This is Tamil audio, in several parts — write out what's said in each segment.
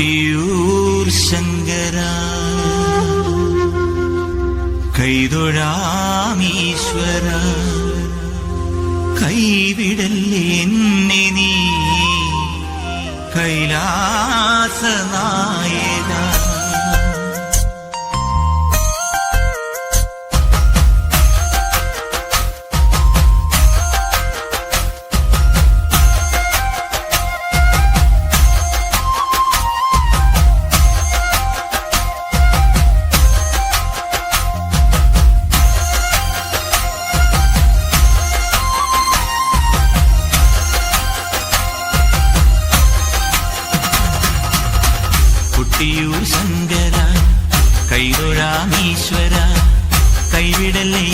കൊട്ടിയൂർ ശങ്കര. കൈതൊഴാമീശ്വര. കൈവിടല്ലേ നീ? കൈലാസനായ. രാമീശ്വര കൈവിടല്ലേ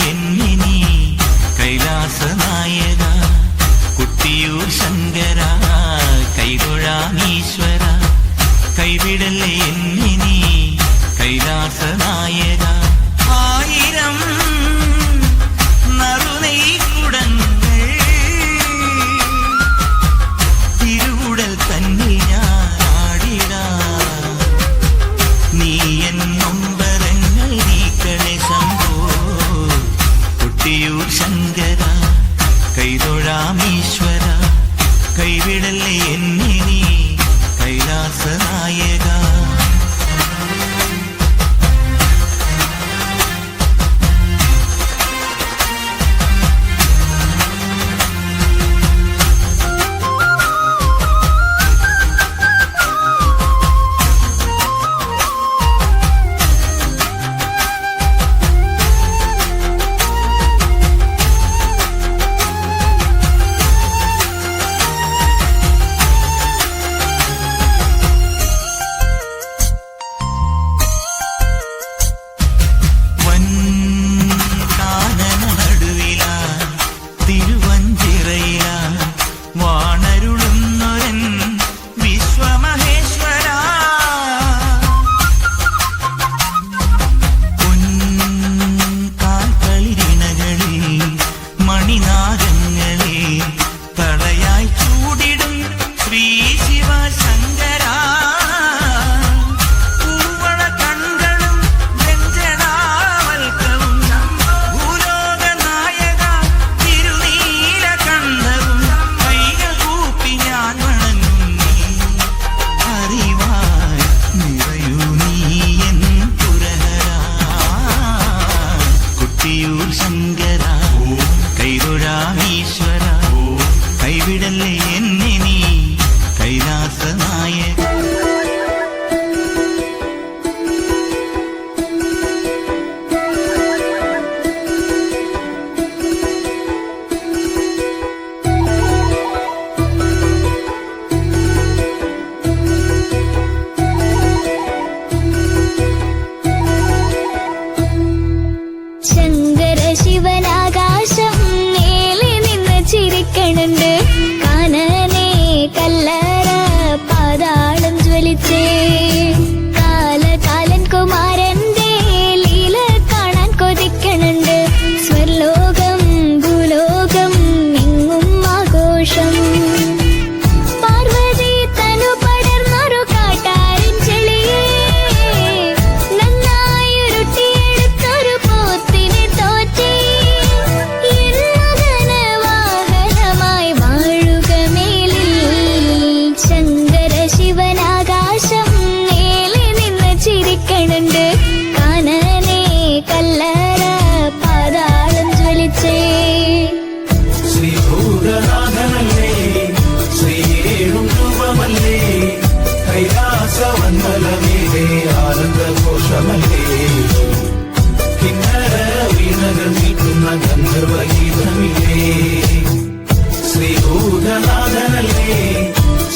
ശക്തിയൂ ശങ്കര കൈതൊഴാമീശ്വര കൈവിടല്ലേ എന്നെ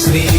sleep.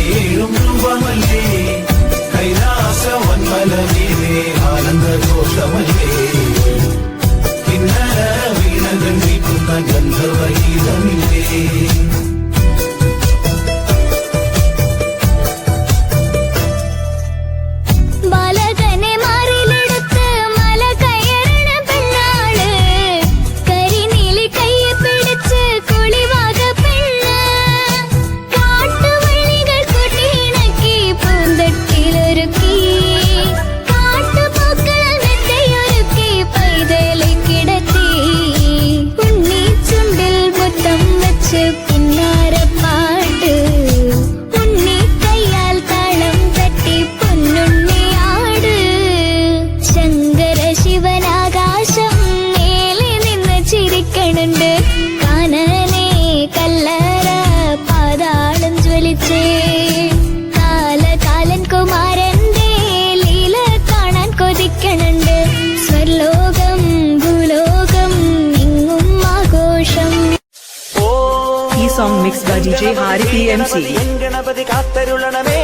ഡി ഹാരി പി എം സി. ഗണപതി കാത്തരുളണമേ.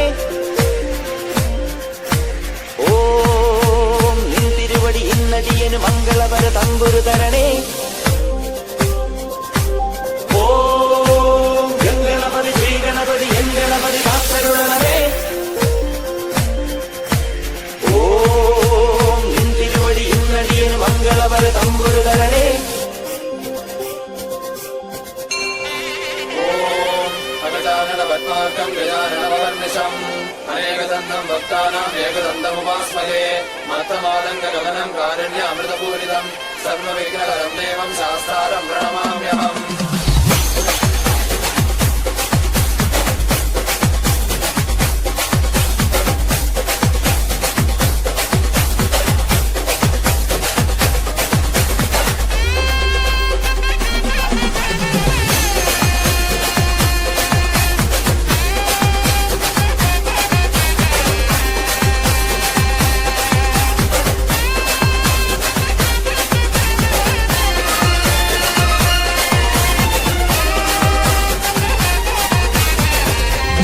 ഓം നിൻ തിരുവടി ഇന്നടിയനു മംഗളവര തമ്പുരു തരണേ ഓ ഗംഗണപതി ശ്രീ ഗണപതി എൻ ഗണപതി കാത്തരുളണമേ. ഓം നിൻ തിരുവടി ഇന്നടിയനു മംഗളവര തമ്പുരു തരണേ पदानपद्मार्कम् गजाननववर्निशम् अनेकदन्तम् भक्तानाम् एकदन्तमुपास्महे मत्तमादङ्गगमनम् कारुण्यामृतपूरितम् सर्वविघ्नकरम् देवम् शास्तारम् प्रणमाम्यहम्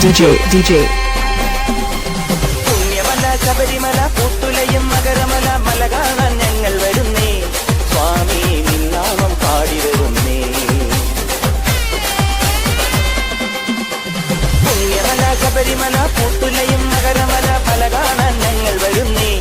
DJ, DJ, പുണ്യമല ശബരിമല പൂത്തുലയും മകരമല മല കാണാൻ ഞങ്ങൾ വരുന്നേ. സ്വാമി നിന്നാമം പാടി വരുന്നേ. പുണ്യമല ശബരിമല പൂത്തുലയും മകരമല മല കാണാൻ ഞങ്ങൾ വരുന്നേ.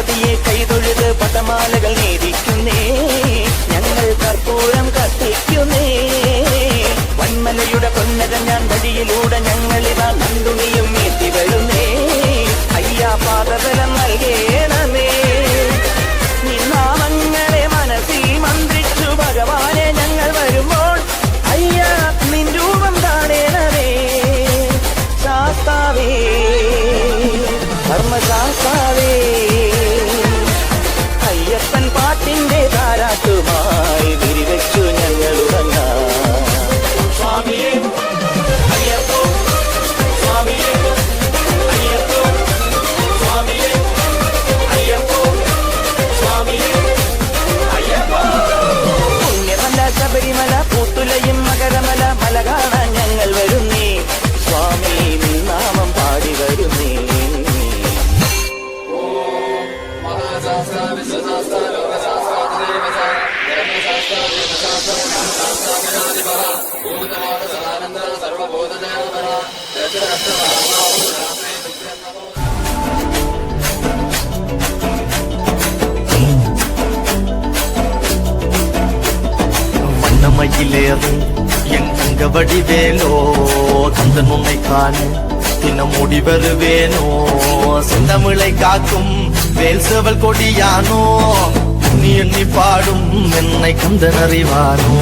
ഗണപതിയെ കൈതൊഴുത് പദമാലകൾ നേരിക്കുന്നേ. ഞങ്ങൾ കർപ്പൂരം കത്തിക്കുന്നേ. വന്മലയുടെ പൊന്നര ഞാൻ വഴിയിലൂടെ ഞങ്ങളിതാ നന്ദുണിയും എത്തി വരുന്നേ അയ്യാ പാതബലം നൽകേണമേ. നിന്നാമങ്ങളെ മനസ്സിൽ മന്ത്രിച്ചു ഭഗവാനെ. வண்ணமயிலேறும் என் தங்க வடிவேலோ கந்தன் உன்னை காண. தினம் ஓடி வருவேனோ செந்தமிழை காக்கும் வேல் செவல் கொடியானோ. நீ எண்ணி பாடும் என்னை கந்தன் அறிவானோ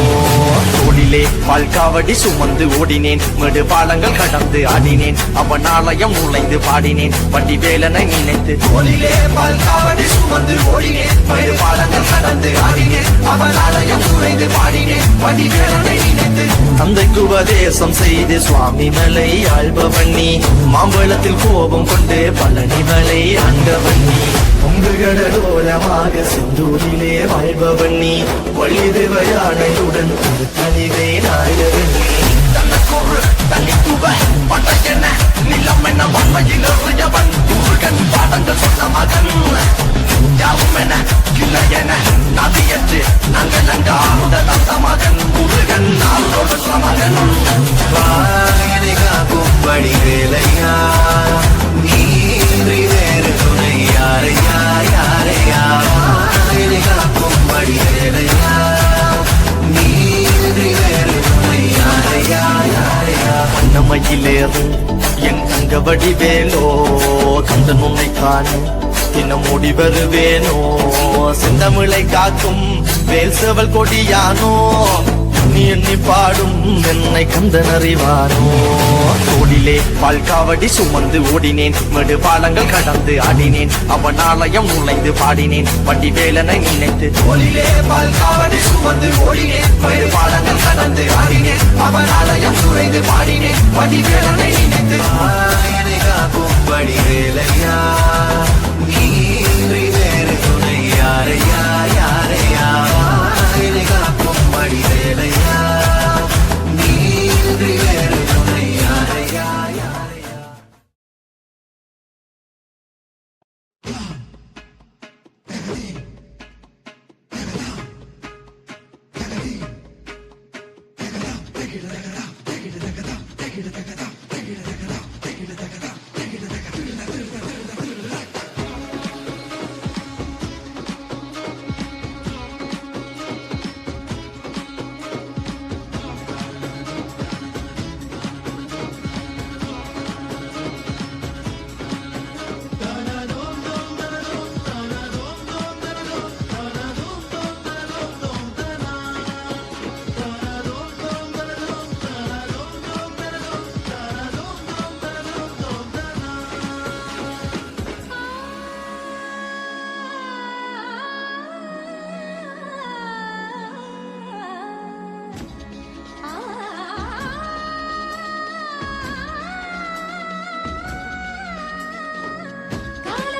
தோளிலே பல்காவடி சுமந்து ஓடினேன். மெடு பாலங்கள் கடந்து ஆடினேன் அவன் ஆலயம் நுழைந்து பாடினேன். வண்டி வேலனை நினைத்து தோளிலே பால்காவடி சுமந்து ஓடினேன். மெடு பாலங்கள் கடந்து ஆடினேன் அவன் ஆலயம் நுழைந்து பாடினேன். வண்டி வேலனை நினைத்து தந்தைக்கு உபதேசம் செய்து சுவாமி மலை ஆழ்பவண்ணி மாம்பழத்தில் கோபம் கொண்டு பழனி மலை ஆண்டவன் நீ. பொங்கு கடலோரமாக செந்தூரிலே தனி நீ வழி தேவயானையுடன் திருத்தணிவே நாயகன் நீ தனக்குற தனித்துவ நிலம் என வன்மையில் எறியவன் முருகன் பாடங்கள் சொன்ன மகன் யாவும் என இல்லை என நதியற்று நாங்கள் தந்த மகன் முருகன் வாயினை வேலையா? உன்னை இன்னும் தினம் வருவேனோ? செந்தமிழை காக்கும் வேல் செவல் கொடியானோ? நீ எண்ணி பாடும் என்னை கந்தன் அறிவானோ தோளிலே பால்காவடி சுமந்து ஓடினேன். மெடு பாலங்கள் கடந்து ஆடினேன். அவன் ஆலயம் நுழைந்து பாடினேன். வண்டி வேலனை நினைத்து தோளிலே பால்காவடி சுமந்து ஓடினேன். மெடு பாலங்கள் கடந்து ஆடினேன். அவன் ஆலயம் நுழைந்து பாடினேன். வண்டி வேலனை நினைத்து. పడివేలయ్యా. నీ